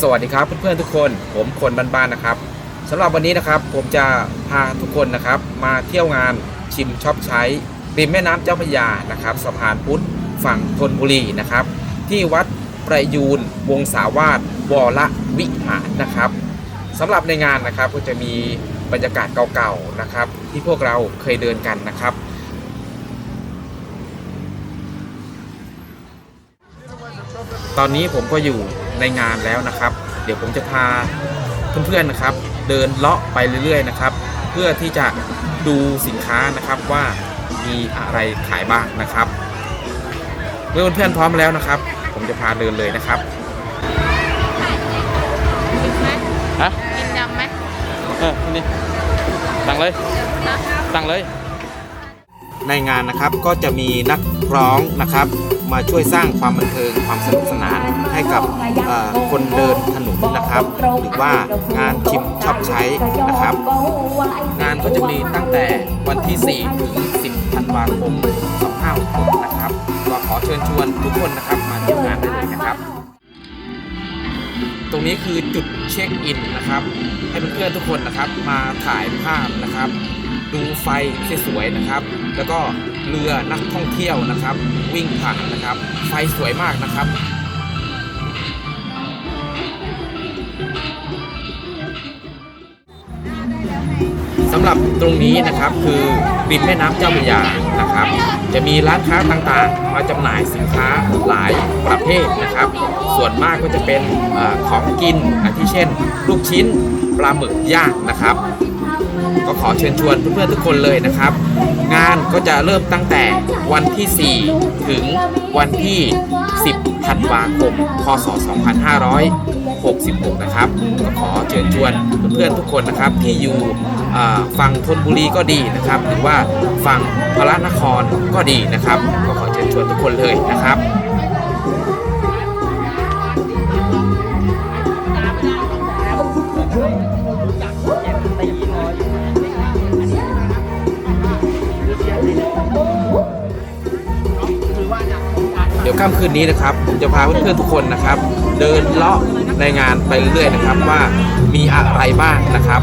สวัสดีครับเพื่อนๆทุกคนผมคนบ้านๆนะครับสำหรับวันนี้นะครับผมจะพาทุกคนนะครับ มาเที่ยวงานชิมช็อปใช้ริมแม่น้ำเจ้าพระยานะครับสะพานพุทธฝั่งธนบุรีนะครับ ที่วัดประยูนวงศาวาสวรวิหารนะครับสำหรับในงานนะครับก็จะมีบรรยากาศเก่าๆนะครับ ที่พวกเราเคยเดินกันนะครับตอนนี้ผมก็อยู่ ในงานแล้วนะครับ เดี๋ยวผมจะพาเพื่อนๆนะครับ เดินเลาะไปเรื่อยๆนะครับ เพื่อที่จะดูสินค้านะครับว่ามีอะไรขายบ้างนะครับ เมื่อเพื่อนๆพร้อมแล้วนะครับ ผมจะพาเดินเลยนะครับกินไหมฮะกินยำไหมเออนี่สั่งเลยนะสั่งเลย ในงานนะครับก็จะมีนักร้องนะครับ มาช่วยสร้างความบันเทิงความสนุกสนานให้กับคนเดินถนนนะครับ หรือว่างานชิมช็อปใช้นะครับ งานก็จะมีตั้งแต่วันที่ 4 ถึง 10 ธันวาคม 2566นะครับก็ขอเชิญชวนทุกคนนะครับมาเที่ยวงานได้เลยนะครับ ตรงนี้คือจุดเช็คอินนะครับ ให้เพื่อนๆทุกคนนะครับมาถ่ายภาพนะครับ ดูไฟสวยๆนะครับ แล้วก็เรือนักท่องเที่ยวนะครับ วิ่งผ่านนะครับ ไฟสวยมากนะครับ สำหรับตรงนี้นะครับคือริมแม่น้ำเจ้าพระยานะครับ จะมีร้านค้าต่างๆ มาจำหน่ายสินค้าหลายประเภทนะครับ ส่วนมากก็จะเป็นอของกินอาทิเช่น ลูกชิ้นปลาหมึกย่างนะครับ ก็ขอเชิญชวนเพื่อนๆทุกคนเลยนะครับ งานก็จะเริ่มตั้งแต่วันที่ 4 ถึงวันที่ 10ธันวาคม พศ 66 นะครับก็ขอเชิญชวนเพื่อนๆทุกคนนะครับที่อยู่ฝั่งธนบุรีก็ดีนะครับ หรือว่าฝั่งพระนครก็ดีนะครับ ก็ขอเชิญชวนทุกคนเลยนะครับเดี๋ยวค่ำคืนนี้นะครับ ผมจะพาเพื่อนๆทุกคนนะครับ เดินเลาะ ในงานไปเรื่อยๆนะครับว่ามีอะไรบ้างนะครับ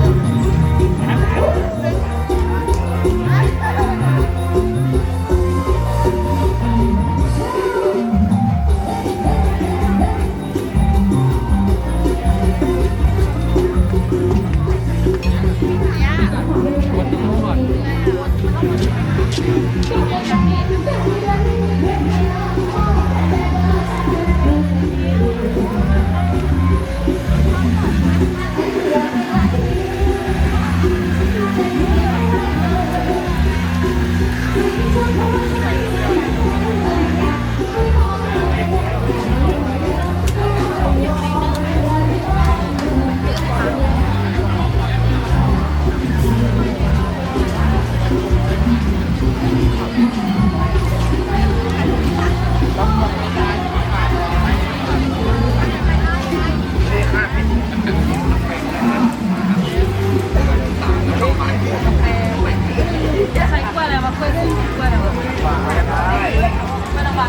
ทำ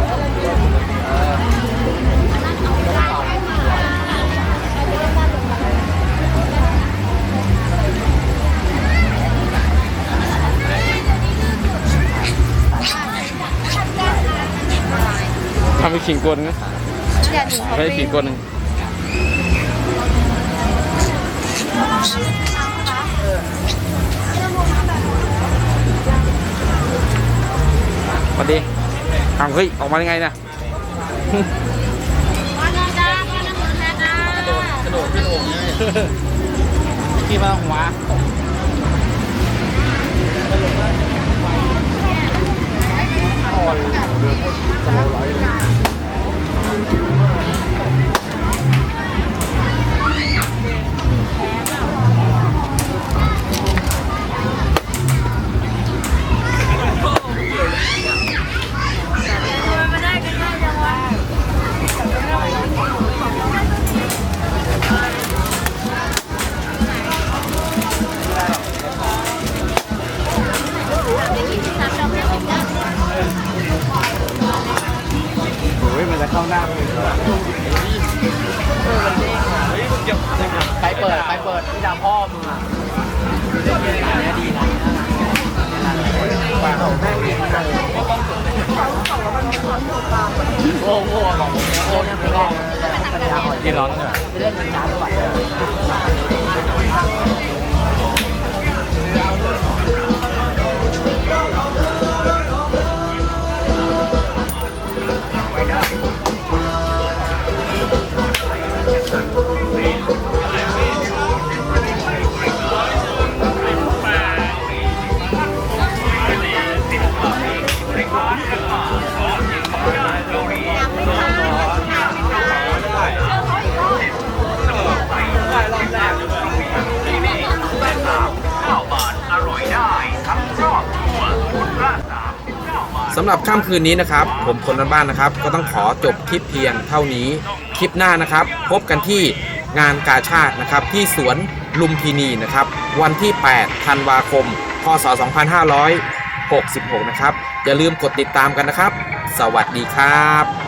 ไปขิงกลนะอย่าหนูเขาใช้ไปขิงกลหนึ่งสวัส เอาเฮ้ย ออกมาได้ไงเนี่ยว่าน้องจ้ามาน้องเหมือนนะจ้ากระโดดกระโดดกระโดดเลยที่มาหัว ไปเปิดไปเปิดที่ดาพ่อมึงอะดีนะป่าเขาแม่งดีนะโง่โง่ของโง่ไม่ได้กินร้อนเลยเล่นจ้าด้วะ สำหรับค่ำคืนนี้นะครับ ผมคนบ้านๆนะครับ ก็ต้องขอจบคลิปเพียงเท่านี้คลิปหน้านะครับ พบกันที่งานกาชาตินะครับ ที่สวนลุมพินีนะครับ วันที่ 8 ธันวาคม พศ 2566 นะครับ อย่าลืมกดติดตามกันนะครับ สวัสดีครับ